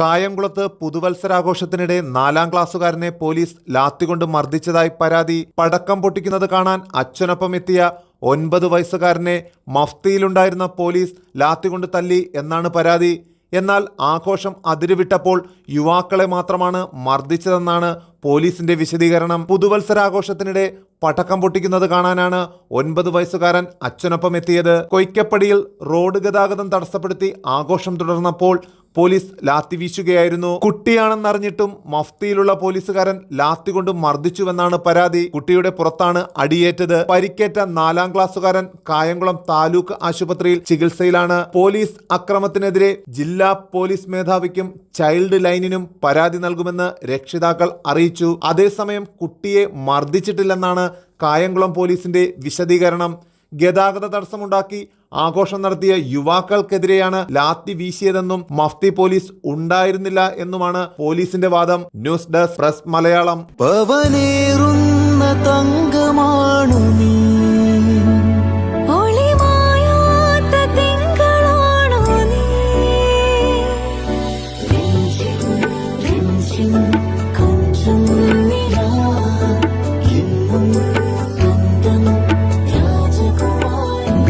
കായംകുളത്ത് പുതുവത്സരാഘോഷത്തിനിടെ നാലാം ക്ലാസ്സുകാരനെ പോലീസ് ലാത്തികൊണ്ട് മർദ്ദിച്ചതായി പരാതി പടക്കം പൊട്ടിക്കുന്നത് കാണാൻ അച്ഛനൊപ്പം എത്തിയ ഒൻപത് വയസ്സുകാരനെ മഫ്തിയിലുണ്ടായിരുന്ന പോലീസ് ലാത്തികൊണ്ട് തല്ലി എന്നാണ് പരാതി. എന്നാൽ ആഘോഷം അതിരുവിട്ടപ്പോൾ യുവാക്കളെ മാത്രമാണ് മർദ്ദിച്ചതെന്നാണ് പോലീസിന്റെ വിശദീകരണം. പുതുവത്സരാഘോഷത്തിനിടെ പടക്കം പൊട്ടിക്കുന്നത് കാണാനാണ് ഒൻപത് വയസ്സുകാരൻ അച്ഛനൊപ്പം എത്തിയത്. കൊയ്ക്കപ്പടിയിൽ റോഡ് ഗതാഗതം തടസ്സപ്പെടുത്തി ആഘോഷം തുടർന്നപ്പോൾ പോലീസ് ലാത്തി വീശുകയായിരുന്നു. കുട്ടിയാണെന്നറിഞ്ഞിട്ടും മഫ്തിയിലുള്ള പോലീസുകാരൻ ലാത്തി കൊണ്ട് മർദ്ദിച്ചുവെന്നാണ് പരാതി. കുട്ടിയുടെ പുറത്താണ് അടിയേറ്റത്. പരിക്കേറ്റ നാലാം ക്ലാസ്സുകാരൻ കായംകുളം താലൂക്ക് ആശുപത്രിയിൽ ചികിത്സയിലാണ്. പോലീസ് അക്രമത്തിനെതിരെ ജില്ലാ പോലീസ് മേധാവിക്കും ചൈൽഡ് ലൈനിനും പരാതി നൽകുമെന്ന് രക്ഷിതാക്കൾ അറിയിച്ചു. അതേസമയം കുട്ടിയെ മർദ്ദിച്ചിട്ടില്ലെന്നാണ് കായംകുളം പോലീസിന്റെ വിശദീകരണം. ഗതാഗത തടസ്സമുണ്ടാക്കി ആഘോഷം നടത്തിയ യുവാക്കൾക്കെതിരെയാണ് ലാത്തി വീശിയതെന്നും മഫ്തി പോലീസ് ഉണ്ടായിരുന്നില്ല എന്നുമാണ് പോലീസിന്റെ വാദം. News desk press Malayalam. പവനേറുന്ന രാജകുമാരി